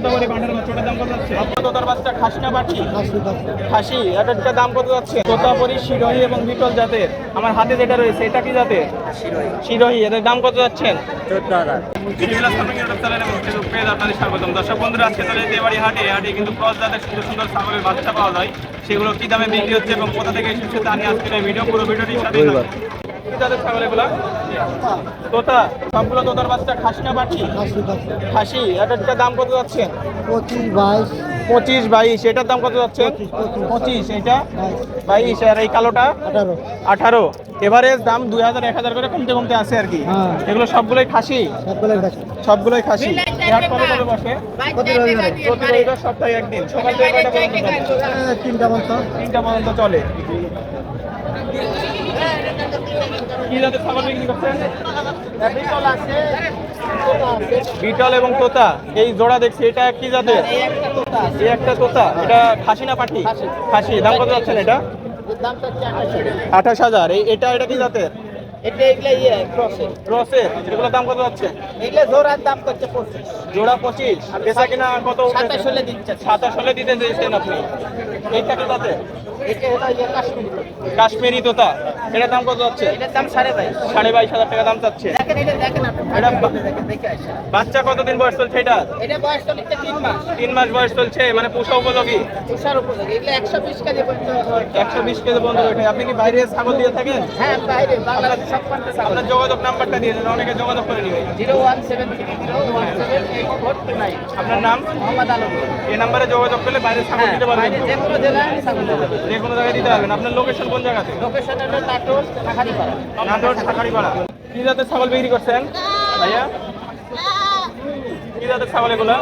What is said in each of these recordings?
তোতাবাড়ি বাঁধার বাচ্চা ওটার দাম কত যাচ্ছে? তোতার বাচ্চা খাসি না বাটি? খাসি এটার দাম কত যাচ্ছে? তোতাপুরি শিরোহী এবং বিটল জাতের আমার হাতে যেটা রয়েছে এটা কি জাতের? শিরোহী। এদের দাম কত যাচ্ছেন? হাজার। স্বাগতম। দর্শক বন্ধুরা আজকে চলে দেবাড়ি হাটে হাটে কিন্তু ক্রস জাতের সুন্দর সুন্দর ছাগলের বাচ্চা পাওয়া যায়। সেগুলো কি দামে বিক্রি হচ্ছে এবং কোথা থেকে এসেছে তা নিয়ে আজকের ভিডিও পুরো ভিডিওটি সাথে থাকুন। কি জাতের ছাগল এগুলা তোতা সবগুলো তোতার বাচ্চা খাসি না বাটি? খাসি এটার দাম কত যাচ্ছে? পঁচিশ বাইশ। পঁচিশ বাইশ এটার দাম কত যাচ্ছে? পঁচিশ এটা? বাইশ। আর এই কালোটা? আঠারো। আঠারো। এভারেজ দাম দুই হাজার এক হাজার করে কমতে কমতে আছে আর কি। হ্যাঁ। এগুলো সবগুলোই খাসি? সবগুলোই খাসি। কবে কবে বসে? প্রতি রবিবারে প্রতি রবিবার সপ্তাহে একদিন। সকাল থেকে কয়টা পর্যন্ত তিনটা মতো তিনটা পর্যন্ত চলে। কি জাতের ছাগল বিক্রি করছেন? বিটল এবং তোতা এই জোড়া দেখছি এটা কি জাতের? এই একটা তোতা এটা খাসি না পাঠি খাসি। দাম কত যাচ্ছেন এটা? আঠাশ হাজার। এই এটা এটা কি জাতের? এটা ইয়ে দাম কত যাচ্ছে? জোড়ার দাম করছে পঁচিশ। জোড়া পঁচিশ বেচা কিনা কত সাতাশ হলে দিচ্ছে। সাতাশ হলে দিতে চেয়েছেন আপনি। এইটা কি জাতের? এটা হলো ইয়ে কাশ্মীরি। কাশ্মীরি তোতা। এটার দাম কত যাচ্ছে? এটার দাম সাড়ে বাইশ। সাড়ে বাইশ হাজার টাকা দাম চাচ্ছে। দেখেন এটা দেখেন এটা বাচ্চা কতদিন বয়স চলছে এটা? এটা বয়স লিখতে তিন মাস। তিন মাস বয়স চলছে মানে পোষা উপযোগী? তুষার উপযোগী। এগুলো একশো বিশ কেজি পর্যন্ত। একশো বিশ কেজি ওঠে আপনি কি বাইরে ছাগল দিয়ে থাকেন? হ্যাঁ বাইরে বাংলাদেশ সব আপনার যোগাযোগ নাম্বারটা দিয়ে দেন অনেকে যোগাযোগ করে নিবে। Zero one seven three zero one seven eight four two nine. আপনার নাম? মোহাম্মদ আলম। এই নাম্বারে যোগাযোগ করলে বাইরে ছাগল হ্যাঁ দিতে পারবেন। যে কোনো জেলায় ছাগল দেবো যে কোনো জায়গায় দিতে পারবেন। আপনার লোকেশন কোন জায়গাতে? লোকেশন হলো নাটোর কাহারিপাড়া নাটোর শাখারিপাড়া। কি জাতের ছাগল বিক্রি করছেন ভাইয়া? কি জাতের ছাগল এগুলো?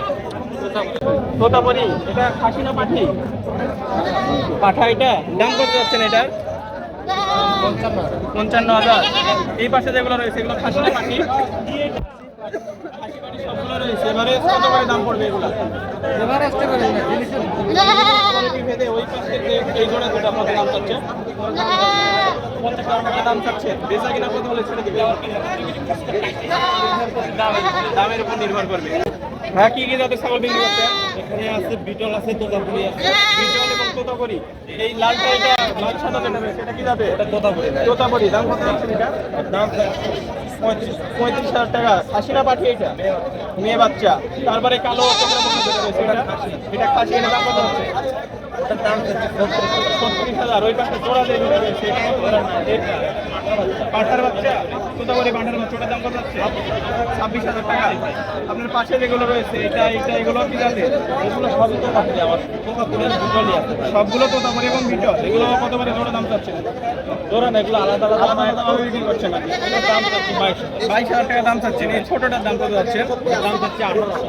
তোতাপুরি এটা খাসি না পাঠি? পাঠা এটা? দাম কত যাচ্ছেন এটার? পঞ্চান্ন হাজার। এই পাশে যেগুলো রয়েছে এগুলো খাসি না পাঠি? সবগুলো রয়েছে। এবারে কত করে দাম পড়বে এগুলো? এবার আসতে না ভেদে ওই পাশে এই জোড়া কত দাম চাচ্ছে টাকা দাম চাচ্ছে। বেচা কিনা কত বলে ছেড়ে দিবে? দামের উপর নির্ভর করবে। হ্যাঁ কি কি জাতের ছাগল বিক্রি করছে? এখানে আছে বিটল আছে তোতাপুরি আছে। বিটল এবং তোতাপুরি। এই লালটা এটা লাল সাদা যেটা রয়েছে এটা কি যাবে এটা তোতাপুরি তোতাপুরি। দাম কত যাচ্ছে এটা? দাম পঁয়ত্রিশ। হাজার টাকা। খাসি না পাঠি এটা? মেয়ে বাচ্চা। তারপরে কালো এটা? এটা খাসি এটা দাম কত হচ্ছে? এটার দাম ছত্রিশ হাজার। ওই পাশে জোড়া যে পাঠার বাচ্চা তোতাপুরি পাঠার বাচ্চা ওটার দাম কত হচ্ছে ছাব্বিশ হাজার টাকা। আপনার পাশে যেগুলো রয়েছে এটা এটা এগুলো কি জানে এগুলো সবই তো পাখি আমার সবগুলো তোতাপুরি এবং বিটল এগুলো কত করে জোড়া দাম চাচ্ছে জোড়া না এগুলো আলাদা আলাদা আলাদা বিক্রি করছে এগুলোর দাম চাচ্ছে বাইশ বাইশ হাজার টাকা দাম চাচ্ছেন এই ছোটটার দাম কত যাচ্ছে? দাম চাচ্ছে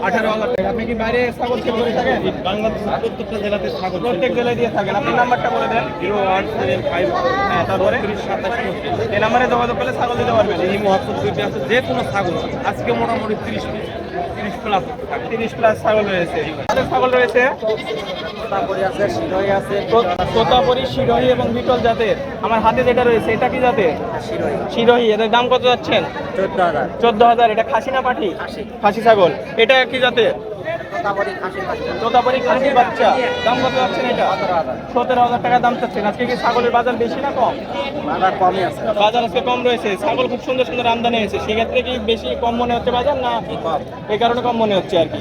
আঠারো হাজার টাকা। আপনি কি বাইরে ছাগল সেল করে থাকেন? বাংলাদেশ প্রত্যেকটা জেলাতে ছাগল প্রত্যেক জেলায় দিয়ে থাকেন। আপনি নাম্বারটা বলে দেন। জিরো ওয়ান সেভেন ফাইভ হ্যাঁ তারপরে? সাতাশ এই নাম্বারে যোগাযোগ করলে ছাগল দিতে পারবেন। এই মহত্তর দুইটি আছে যে কোনো ছাগল আজকে মোটামুটি তিরিশ তিরিশ প্লাস তিরিশ প্লাস ছাগল রয়েছে। ছাগল রয়েছে? তারপরে আছে শিরোই আছে তো- তোতাপুরি শিরোহী এবং বিটল জাতের। আমার হাতে যেটা রয়েছে এটা কি জাতের? শিরোই শিরোহী এদের দাম কত যাচ্ছেন? চোদ্দ হাজার। চোদ্দ হাজার এটা খাসি না পাঠি? খাসি। খাসি ছাগল। এটা কি জাতের? তারপরে খাসি বাচ্চা। তোতাপুরি খাসি বাচ্চা। দাম কত যাচ্ছেন এটা? সতেরো হাজার টাকা দাম চাচ্ছেন। আজকে কি ছাগলের বাজার বেশি না কম? বাজার কমই আছে। বাজার আজকে কম রয়েছে। ছাগল খুব সুন্দর সুন্দর আমদানি হয়েছে। সেক্ষেত্রে কি বেশি কম মনে হচ্ছে বাজার না এই কারণে কম মনে হচ্ছে আর কি?